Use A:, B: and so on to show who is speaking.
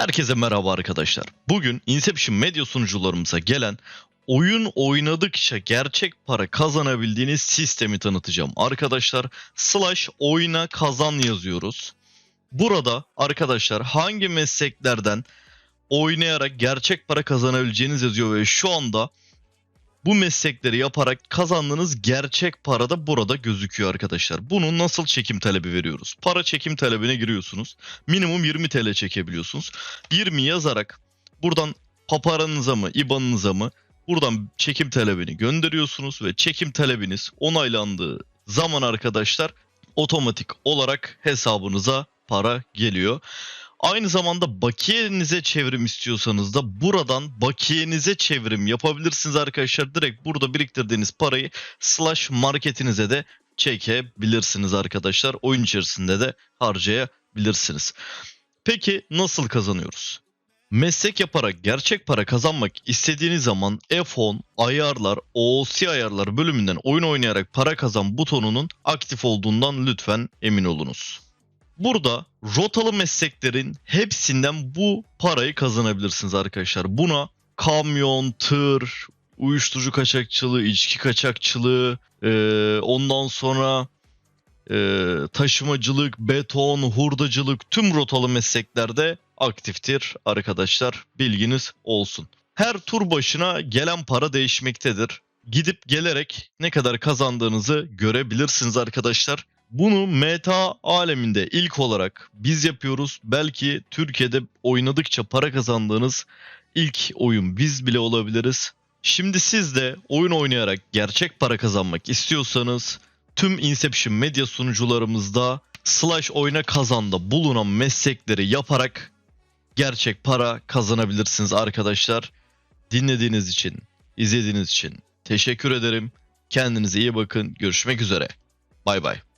A: Herkese merhaba arkadaşlar. Bugün Inception Medya sunucularımıza gelen oyun oynadıkça gerçek para kazanabildiğiniz sistemi tanıtacağım. Arkadaşlar slash oyna kazan yazıyoruz. Burada arkadaşlar hangi mesleklerden oynayarak gerçek para kazanabileceğiniz yazıyor ve şu anda bu meslekleri yaparak kazandığınız gerçek para da burada gözüküyor arkadaşlar. Bunu nasıl çekim talebi veriyoruz? Para çekim talebine giriyorsunuz. Minimum 20 TL çekebiliyorsunuz. 20 yazarak buradan paparanıza mı, IBAN'ınıza mı buradan çekim talebini gönderiyorsunuz ve çekim talebiniz onaylandığı zaman arkadaşlar otomatik olarak hesabınıza para geliyor. Aynı zamanda bakiyenize çevrim istiyorsanız da buradan bakiyenize çevrim yapabilirsiniz arkadaşlar. Direkt burada biriktirdiğiniz parayı slash marketinize de çekebilirsiniz arkadaşlar. Oyun içerisinde de harcayabilirsiniz. Peki nasıl kazanıyoruz? Meslek yaparak gerçek para kazanmak istediğiniz zaman F10 ayarlar, OOC ayarlar bölümünden oyun oynayarak para kazan butonunun aktif olduğundan lütfen emin olunuz. Burada rotalı mesleklerin hepsinden bu parayı kazanabilirsiniz arkadaşlar. Buna kamyon, tır, uyuşturucu kaçakçılığı, içki kaçakçılığı, eee, ondan sonra eee, taşımacılık, beton, hurdacılık tüm rotalı mesleklerde aktiftir arkadaşlar. Bilginiz olsun. Her tur başına gelen para değişmektedir. Gidip gelerek ne kadar kazandığınızı görebilirsiniz arkadaşlar. Bunu meta aleminde ilk olarak biz yapıyoruz. Belki Türkiye'de oynadıkça para kazandığınız ilk oyun biz bile olabiliriz. Şimdi siz de oyun oynayarak gerçek para kazanmak istiyorsanız tüm Inception medya sunucularımızda slash oyna kazanda bulunan meslekleri yaparak gerçek para kazanabilirsiniz arkadaşlar. Dinlediğiniz için, izlediğiniz için teşekkür ederim. Kendinize iyi bakın. Görüşmek üzere. Bay bay.